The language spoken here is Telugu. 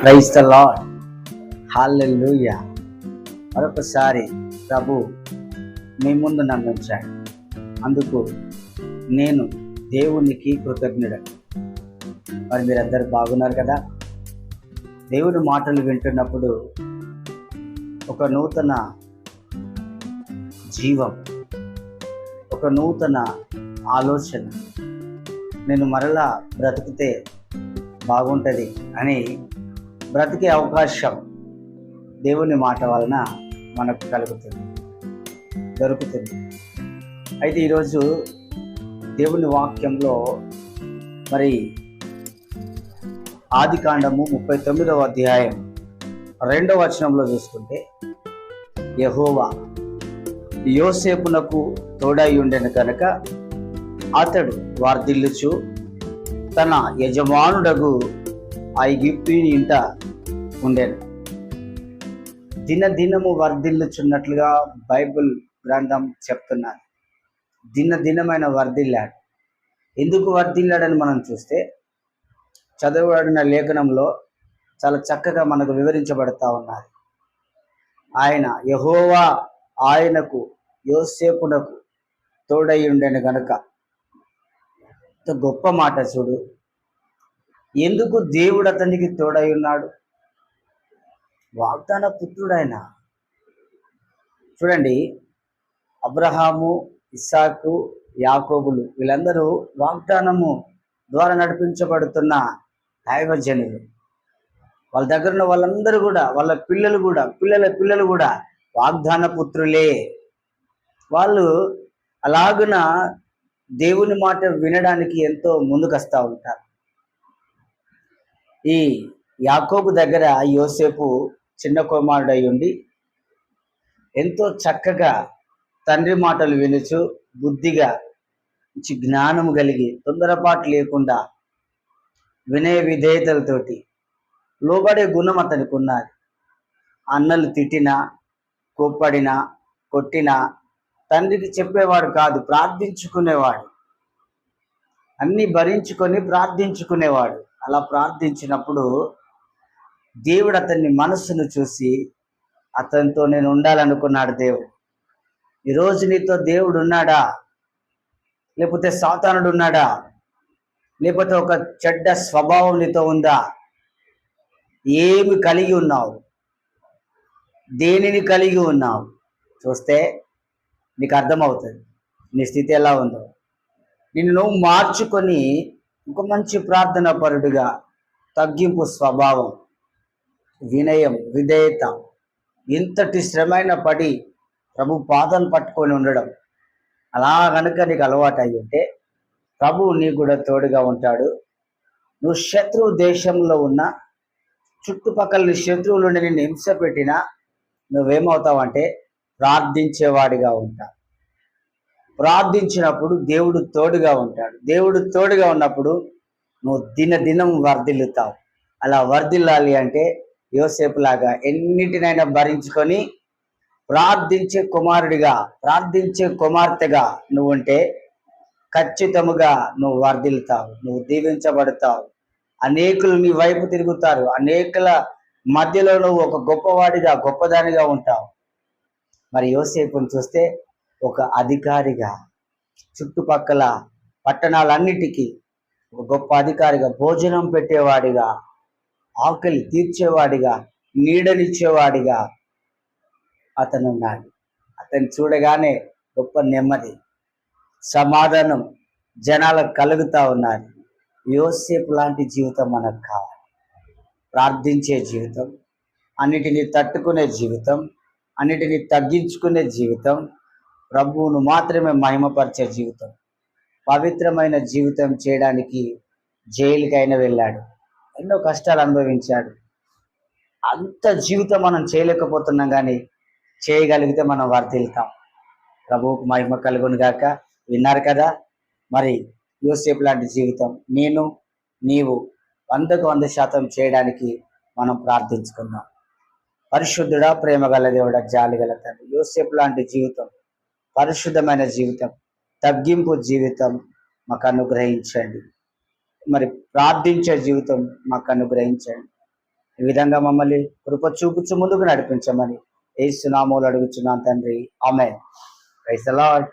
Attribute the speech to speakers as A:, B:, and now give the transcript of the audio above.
A: ప్రైజ్ ద లాడ్ హాలెల్లుయ మరొకసారి ప్రభు మీ ముందు నన్ను ఉంచాడు అందుకు నేను దేవునికి కృతజ్ఞుడు మరి మీరందరూ బాగున్నారు కదా? దేవుని మాటలు వింటున్నప్పుడు ఒక నూతన జీవం ఒక నూతన ఆలోచన నేను మరలా బ్రతికితే బాగుంటుంది అని బ్రతికే అవకాశం దేవుని మాట వలన మనకు కలుగుతుంది దొరుకుతుంది. అయితే ఈరోజు దేవుని వాక్యంలో మరి ఆది కాండము ముప్పై తొమ్మిదవ అధ్యాయం రెండవ వచనంలో చూసుకుంటే యహోవా యోసేపునకు తోడై ఉండెను కనుక అతడు వార్ధిల్లుచు తన యజమానుడగు ఐగిప్తుని ఇంట ఉండేను దినదినము వర్ధిల్లుచున్నట్లుగా బైబిల్ గ్రంథం చెప్తున్నారు దినదినమైన వర్ధిల్లాడు. ఎందుకు వర్ధిల్లాడని మనం చూస్తే చదవబడిన లేఖనంలో చాలా చక్కగా మనకు వివరించబడతా ఉన్నారు ఆయన యహోవా ఆయనకు యోసేపునకు తోడై ఉండేను గనుక. గొప్ప మాట చూడు. ఎందుకు దేవుడు అతనికి తోడై ఉన్నాడు? వాగ్దాన పుత్రుడైన. చూడండి అబ్రహాము ఇస్సాకు యాకోబులు వీళ్ళందరూ వాగ్దానము ద్వారా నడిపించబడుతున్న దైవజనులు. వాళ్ళ దగ్గర ఉన్న వాళ్ళందరూ కూడా వాళ్ళ పిల్లలు కూడా పిల్లల పిల్లలు కూడా వాగ్దాన పుత్రులే. వాళ్ళు అలాగున దేవుని మాట వినడానికి ఎంతో ముందుకొస్తా ఉంటారు. ఈ యాకోబు దగ్గర యోసేపు చిన్న కుమారుడై ఉండి ఎంతో చక్కగా తండ్రి మాటలు వినుచు బుద్ధిగా మంచి జ్ఞానము కలిగి తొందరపాటు లేకుండా వినయ విధేయతలతోటి లోబడే గుణం అతనికి ఉన్నది. అన్నలు తిట్టినా కోప్పడినా కొట్టినా తండ్రికి చెప్పేవాడు కాదు ప్రార్థించుకునేవాడు. అన్ని భరించుకొని ప్రార్థించుకునేవాడు. అలా ప్రార్థించినప్పుడు దేవుడు అతన్ని మనస్సును చూసి అతనితో నేను ఉండాలనుకున్నాడు దేవుడు. ఈరోజు నీతో దేవుడు ఉన్నాడా? లేకపోతే సాతానుడు ఉన్నాడా? లేకపోతే ఒక చెడ్డ స్వభావం నీతో ఉందా? ఏమి కలిగి ఉన్నావు? దేనిని కలిగి ఉన్నావు? చూస్తే నీకు అర్థమవుతుంది. నీ స్థితి ఎలా ఉందో. నిన్ను మార్చుకొని ఒక మంచి ప్రార్థన పరుడిగా తగ్గింపు స్వభావం వినయం విధేయత ఇంతటి శ్రమైన పడి ప్రభు పాదం పట్టుకొని ఉండడం. అలా కనుక నీకు అలవాటు అయి ఉంటే ప్రభు నీ కూడా తోడుగా ఉంటాడు. నువ్వు శత్రువు దేశంలో ఉన్న చుట్టుపక్కల నీ శత్రువులు నిన్ను హింస పెట్టినా నువ్వేమవుతావంటే ప్రార్థించేవాడిగా ఉంటావు. ప్రార్థించినప్పుడు దేవుడు తోడుగా ఉంటాడు. దేవుడు తోడుగా ఉన్నప్పుడు నువ్వు దిన దినం వర్ధిల్లుతావు. అలా వర్ధిల్లాలి అంటే యోసేపులాగా ఎన్నిటినైనా భరించుకొని ప్రార్థించే కుమారుడిగా ప్రార్థించే కుమార్తెగా నువ్వు ఉంటే ఖచ్చితముగా నువ్వు వర్ధిల్లుతావు. నువ్వు దీవించబడతావు. అనేకులు నీ వైపు తిరుగుతారు. అనేకుల మధ్యలో నువ్వు ఒక గొప్పవాడిగా గొప్పదానిగా ఉంటావు. మరి యోసేపుని చూస్తే ఒక అధికారిగా చుట్టుపక్కల పట్టణాలన్నిటికీ ఒక గొప్ప అధికారిగా భోజనం పెట్టేవాడిగా ఆకలి తీర్చేవాడిగా నీడనిచ్చేవాడిగా అతను ఉన్నాడు. అతను చూడగానే గొప్ప నెమ్మది సమాధానం జనాలకు కలుగుతూ ఉన్నారు యోసేపు లాంటి జీవితం మనకు కావాలి. ప్రార్థించే జీవితం అన్నిటినీ తట్టుకునే జీవితం అన్నిటినీ తగ్గించుకునే జీవితం ప్రభువును మాత్రమే మహిమపరిచే జీవితం. పవిత్రమైన జీవితం చేయడానికి జైలుకైనా వెళ్ళాడు. ఎన్నో కష్టాలు అనుభవించాడు. అంత జీవితం మనం చేయలేకపోతున్నాం కానీ చేయగలిగితే మనం వర్ధిల్తాం ప్రభువుకు మహిమ కలుగును గాక విన్నారు కదా? మరి యూసేపు లాంటి జీవితం నేను నీవు వందకు వంద శాతం చేయడానికి మనం ప్రార్థించుకుందాం. పరిశుద్ధుడా ప్రేమ గల దేవుడ జాలి గల తండ్రి. యోసేపు లాంటి జీవితం పరిశుద్ధమైన జీవితం తగ్గింపు జీవితం మాకు అనుగ్రహించండి. మరి ప్రార్థించే జీవితం మాకు అనుగ్రహించండి. ఈ విధంగా మమ్మల్ని కృప చూపుచు ముందుకు నడిపించమని ఏసునామూలు అడుగుతున్నాను తండ్రి. ఆమె ప్రైస్ అలాడ్